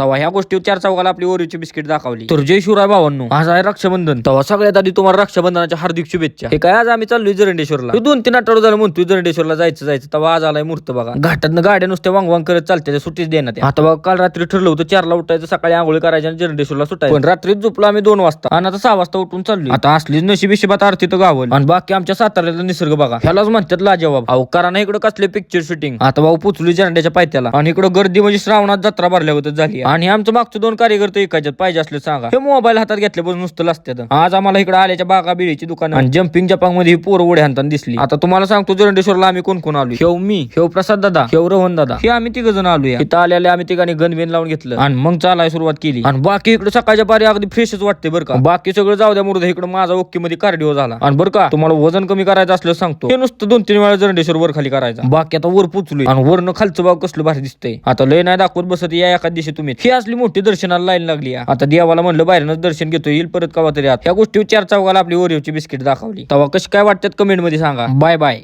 तेव्हा ह्या गोष्टी चार चौकाला आपली ओरीची बिस्किट दाखवली. तर जय शिवराय भावांनो आज आहे रक्षाबंधन. तेव्हा सगळ्यात आधी तुम्हाला रक्षाबंधनाच्या हार्दिक शुभेच्छा. हे काय आज आम्ही चाललोय जरंडेश्वरला. दोन तीन आठवडे झालं म्हणतोय जरंडेश्वरला जायचं जायचं. तेव्हा आज आलाय मुहूर्त बघा. घाटातनं गाड्या नुसत्या वांग वांग करत चालते सुट्टीच देण्यात. आता बघा काल रात्री ठरलं होतं चारला उठायचं सकाळी आंघोळ करायच्या आणि जरंडेश्वरला सुटायचं. पण रात्रीच झोपलो आम्ही दोन वाजता. आणि आता सहा वाजता उठून चाललोय. आता असलीच नशीब हिशेबात आरती तर गावल. आणि बाकी आमच्या साताऱ्याचा निसर्ग बघा. ह्यालाच म्हणतात लाजवाब. अहो करा ना इकडे कसले पिक्चर शूटिंग आता भाऊ पुचली झेंड्याच्या पायथ्याला. आणि इकडे गर्दी म्हणजे श्रावणात जत्रा भरल्यागतच झाली. आणि आमचं मागचं दोन कार्यकर्ते ऐकायच्यात पाहिजे असले सांगा. हे मोबाईल हातात घेतल्यापासून नुसतं असतात आज आम्हाला इकडे आल्याच्या बागा बिळीची दुकान. आणि जम्पिंग जपांगमध्ये ही पोरं उड्या हाणताना दिसली. आता तुम्हाला सांगतो जरंडेश्वरला आम्ही कोण कोण आलो शेव मी. शेव प्रसाद दादा. शेव रोहन दादा. हे आम्ही तिघ जण आलो इथं आलेले आम्ही तिघांनी गणबिन लावून घेतलं. आणि मग चालाय सुरुवात केली. आणि बाकी इकडे सकाळच्या पारी अगदी फ्रेशच वाटते बरं का. बाकी सगळं जाऊ द्या मुर्दा. इकडे माझा ओके मध्ये कार्डिओ झाला. आणि बरं का तुम्हाला वजन कमी करायचं असलं सांगतो. हे नुसतं दोन तीन वेळा जरंडेश्वर वर खाली करायचा. बाकी आता वर पुचलोय. आणि वरनं खालचं बाग कसलं भारी दिसतंय. आता लय नाही दाखवत बसत या एका दिवशी तुम्ही. ही असली मोठी दर्शनाला लाईन लागली आता देवाला म्हणलं बाहेरनच दर्शन घेतो येईल परत कवा तरी ह्या गोष्टीवर चार चौघाला आपली ओरिओची बिस्किट दाखवली. तेव्हा कशी काय वाटतात कमेंटमध्ये सांगा. Bye bye